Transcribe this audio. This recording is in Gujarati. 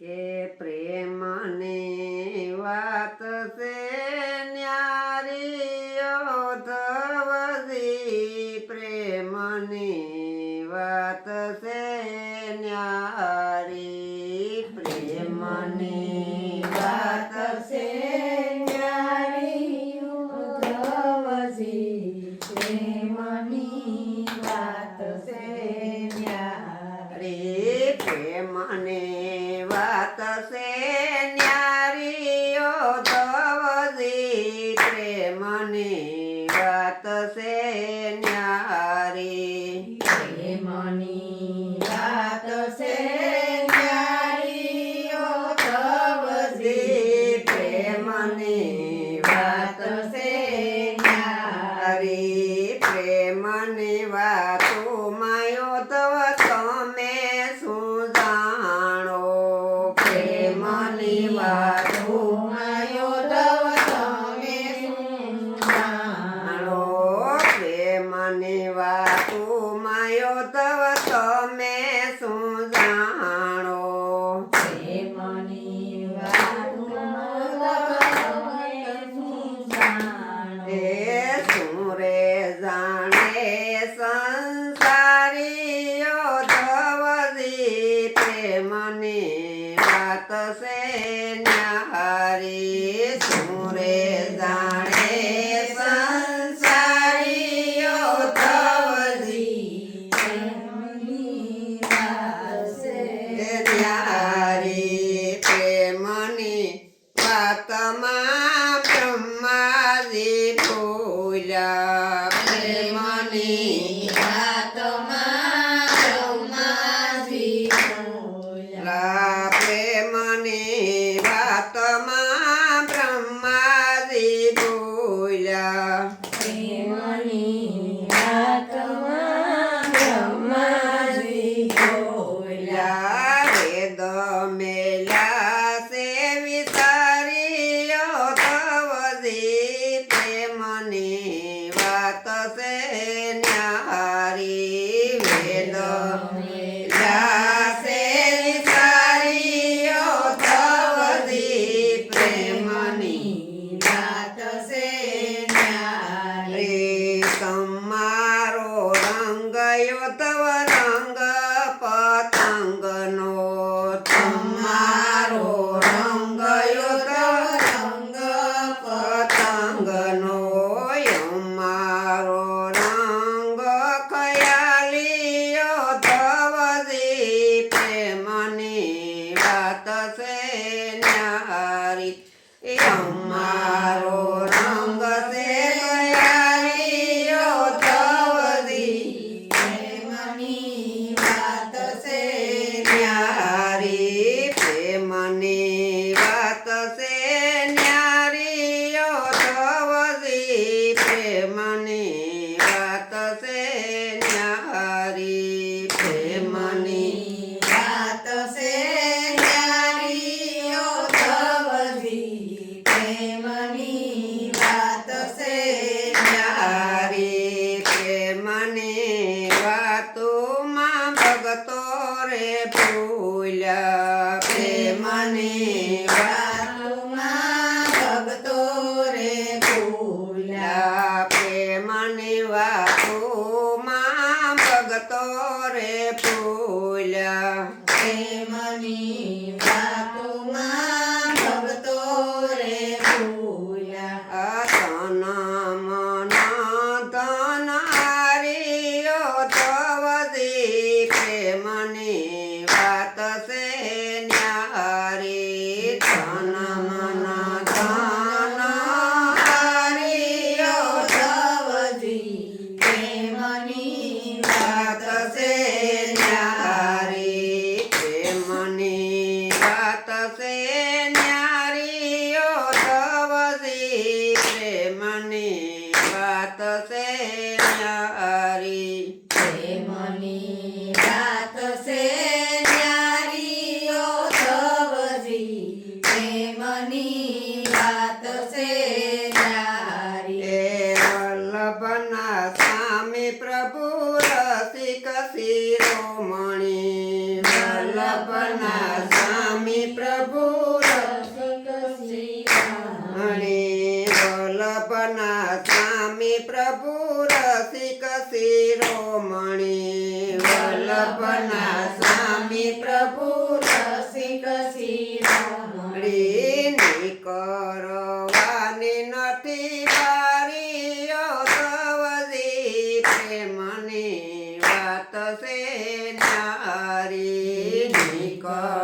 કે પ્રેમની વાત છે ન્યારીઓ ધવજી પ્રેમની વાત છે ન્યારી. પ્રેમની কারণে વાત સે ન્યારી સુરે જાણે સંસારીઓ તવલી ન્યારી પ્રેમની વાતમાં બ્રહ્માજી બોલ્યા. પ્રેમની વાત મારો રંગયો તવ રંગ પતંગનો. મારો રંગયો તવ રંગ પતંગનો. મારો રંગ ખયાલીયો ધવજી પ્રેમની વાત છે નારી મારો Eva. પ્રભુ રસિક શિરોમણી વલ્લભના સ્વામી પ્રભુ રસિક શિરોમણી. વલ્લભના સ્વામી પ્રભુ રસિક શિરોમણી. વલ્લભના સ્વામી પ્રભુ રસિક શિરોમણી God.